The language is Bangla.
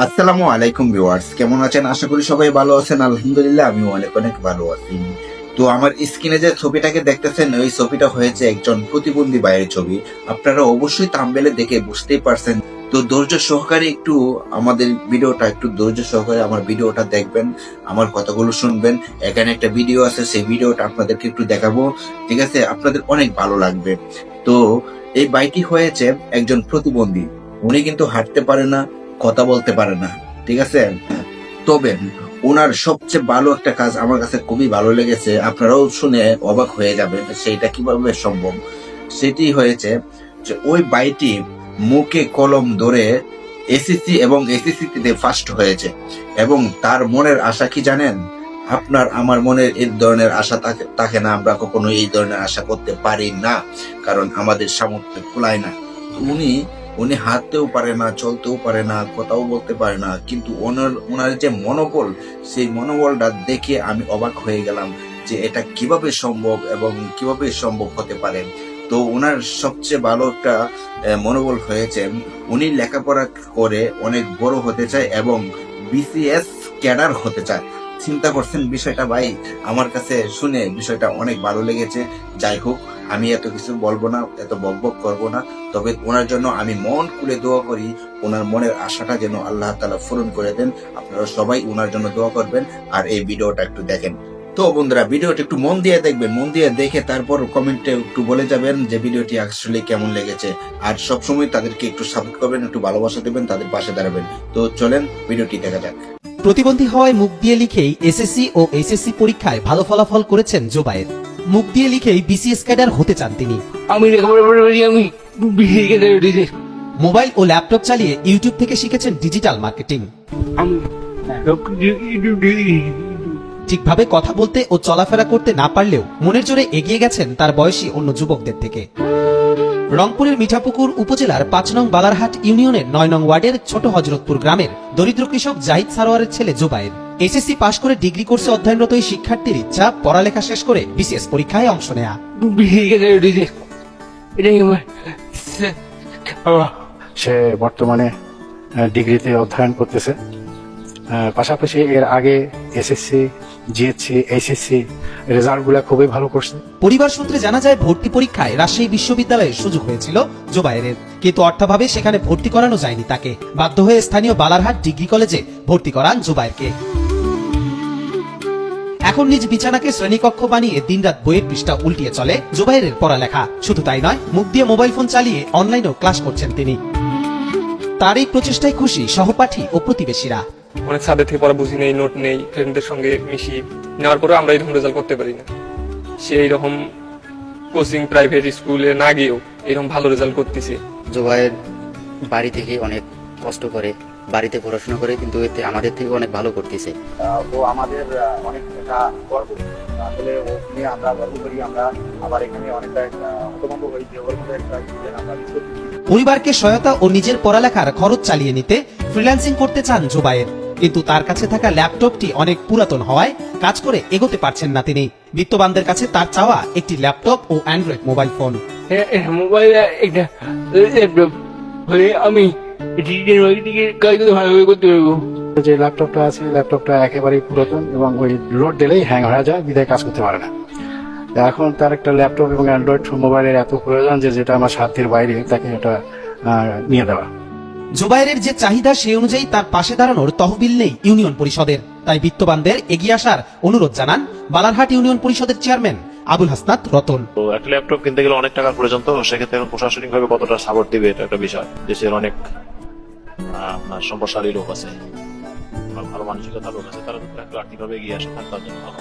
আসসালামু আলাইকুম ভিউয়ার্স, কেমন আছেন? আশা করি সবাই ভালো আছেন। আলহামদুলিল্লাহ, আমিও অনেক অনেক ভালো আছি। তো আমার স্ক্রিনে যে ছবিটাকে দেখতেছেন, ওই ছবিটা হয়েছে একজন প্রতিবন্ধী বাইরের ছবি। আপনারা অবশ্যই তাম্বেলে দেখে বুঝতেই পারছেন। তো ধৈর্য সহকারে একটু আমাদের ভিডিওটা, একটু ধৈর্য সহকারে আমার ভিডিওটা দেখবেন, আমার কথাগুলো শুনবেন। এখানে একটা ভিডিও আছে, সেই ভিডিওটা আপনাদেরকে একটু দেখাবো। ঠিক আছে? আপনাদের অনেক ভালো লাগবে। তো এই বাইটি হয়েছে একজন প্রতিবন্ধী। উনি কিন্তু হাঁটতে পারে না কথা বলতে পারে না, ঠিক আছে? তবে ওনার সবচেয়ে ভালো একটা কাজ আমার কাছে খুবই ভালো লেগেছে, আপনারাও শুনে অবাক হয়ে যাবেন সেইটা কীভাবে সম্ভব। সেটি হয়েছে যে ওই বাইটি মুখে কলম ধরে এসিসি এবং এসিসি তে ফার্স্ট হয়েছে এবং তার মনের আশা কি জানেন? আপনার, আমার মনের এই ধরনের আশা থাকে না, আমরা কখনো এই ধরনের আশা করতে পারি না, কারণ আমাদের সামর্থ্য খোলায় না। উনি উনি হাঁটতেও পারে না, চলতেও পারে না, কথাও বলতে পারে না, কিন্তু ওনার ওনার যে মনোবল, সেই মনোবলটা দেখে আমি অবাক হয়ে গেলাম যে এটা কীভাবে সম্ভব এবং কীভাবে সম্ভব হতে পারে। তো ওনার সবচেয়ে ভালো একটা মনোবল হয়েছে, উনি লেখাপড়া করে অনেক বড় হতে চায় এবং বিসিএস ক্যাডার হতে চায়। চিন্তা করছেন বিষয়টা ভাই, আমার কাছে শুনে বিষয়টা অনেক ভালো লেগেছে। যাই হোক, আমি এত কিছু বলব না, এত বকবক করব না। তবে ওনার জন্য আমি মন খুলে দোয়া করি, ওনার মনের আশাটা যেন আল্লাহ তালা পূরণ করে দেন। আপনারা সবাই ওনার জন্য দোয়া করবেন, আর এই ভিডিওটা একটু দেখেন। তো বন্ধুরা, ভিডিওটা একটু মন দিয়ে দেখবেন, মন দিয়ে দেখে তারপর কমেন্টে একটু বলে যাবেন যে ভিডিওটি আসলে কেমন লেগেছে। আর সবসময় তাদেরকে একটু সাপোর্ট করবেন, একটু ভালোবাসা দেবেন, তাদের পাশে দাঁড়াবেন। তো চলেন, ভিডিওটি দেখা যাক। প্রতিবন্ধী হওয়ায় মুখ দিয়ে লিখেই এসএসসি ও এসএসসি পরীক্ষায় ভালো ফলাফল করেছেন জোবায়ের মুখ দিয়ে লিখেই বিসিএস ক্যাডার হতে চান তিনি। আমি মোবাইল ও ল্যাপটপ চালিয়ে ইউটিউব থেকে শিখেছেন ডিজিটাল মার্কেটিং। ঠিকভাবে কথা বলতে ও চলাফেরা করতে না পারলেও মনের জোরে এগিয়ে গেছেন তার বয়সী অন্য যুবকদের থেকে। রংপুরের মিঠাপুকুর উপজেলার পাঁচ নং বালারহাট ইউনিয়নের নয় নং ওয়ার্ডের ছোট হজরতপুর গ্রামের দরিদ্র কৃষক জাহিদ সারোয়ারের ছেলে জোবায়ের। এসএসসি পাশ করে ডিগ্রি কোর্সে অধ্যয়নরত এই শিক্ষার্থীর ইচ্ছা, পড়ালেখা শেষ করে বিসিএস পরীক্ষায় অংশ নেয়া। সে বর্তমানে ডিগ্রিতে অধ্যয়ন করতেছে। পাশাপাশি এর আগে এসএসসি খুবই ভালো করছে। পরিবার সূত্রে জানা যায়, ভর্তি পরীক্ষায় রাজশাহী বিশ্ববিদ্যালয়ে সুযোগ হয়েছিল জোবায়ের কিন্তু অর্থাভাবে সেখানে ভর্তি করানো যায়নি তাকে। বাধ্য হয়ে স্থানীয় বালারহাট ডিগ্রি কলেজে ভর্তি করান জোবায়েরকে। এখন নিজ বিছানাকে শ্রেণীকক্ষ বানিয়ে দিনরাত বইয়ের পৃষ্ঠা উল্টিয়ে চলে জোবাইরের পড়ালেখা। শুধু তাই নয়, মুখ দিয়ে মোবাইল ফোন চালিয়ে অনলাইনেও ক্লাস করছেন তিনি। তার এই প্রচেষ্টায় খুশি সহপাঠী ও প্রতিবেশীরা। অনেক সাদের থেকে পড়া বুঝি নেই নোট নেই ফ্রেন্ডদের সঙ্গে মিশি। নেওয়ার পরেও আমরা এরকম রেজাল্ট করতে পারি না। সে এইরকম কোচিং প্রাইভেট স্কুলে না গিয়েও এরকম ভালো রেজাল্ট করতেছে। জোবাইর বাড়ি থেকে অনেক কষ্ট করে বাড়িতে পড়াশোনা করে কিন্তু এতে আমাদের থেকে অনেক ভালো করতেছে। ও আমাদের অনেক একটা গর্ব। আসলে ও নিয়ে আমরা গর্ব করি আমরা আবার এখানে অনেকটা হতভম্ব হই যে ওর মধ্যে একটা আমরা পরিবারকে সহায়তা ও নিজের পড়ালেখার খরচ চালিয়ে নিতে ফ্রিল্যান্সিং করতে চান জোবায়ের কিন্তু তার কাছে থাকা ল্যাপটপটি অনেক পুরাতন হওয়ায় কাজ করে এগোতে পারছেন না তিনি। বিত্তবানদের কাছে তার চাওয়া একটি ল্যাপটপ ও অ্যান্ড্রয়েড মোবাইল ফোন। মোবাইল একটা ল্যাপটপ হলে আমি করতে পারব। যে ল্যাপটপটা আছে ল্যাপটপটা একেবারেই পুরাতন এবং ওই লোড দিলেই হ্যাং হয়ে যায় বিদায় কাজ করতে পারে না। এখন তার একটা ল্যাপটপ এবং অ্যান্ড্রয়েড মোবাইলের এত প্রয়োজন যে যেটা আমার সাধ্যের বাইরে তাকে এটা নিয়ে দেওয়া। জোবায়ের যে চাহিদা সে অনুযায়ী তার পাশে দাঁড়ানোর তহবিল নেই ইউনিয়ন পরিষদের তাই বিত্তবানদের এগিয়ে আসার অনুরোধ জানান বালারহাট ইউনিয়ন পরিষদের চেয়ারম্যান আবুল হাসনাত রতন তো একটা ল্যাপটপ কিনতে গেলে অনেক টাকার প্রয়োজন তো, সেক্ষেত্রে প্রশাসনিক ভাবে কতটা সাপোর্ট দিবে এটা একটা বিষয় দেশের অনেক আপনার সম্পদশালী লোক আছে ভালো মানসিকতা লোক আছে, তারা একটু আর্থিকভাবে এগিয়ে আসে, তার জন্য ভালো।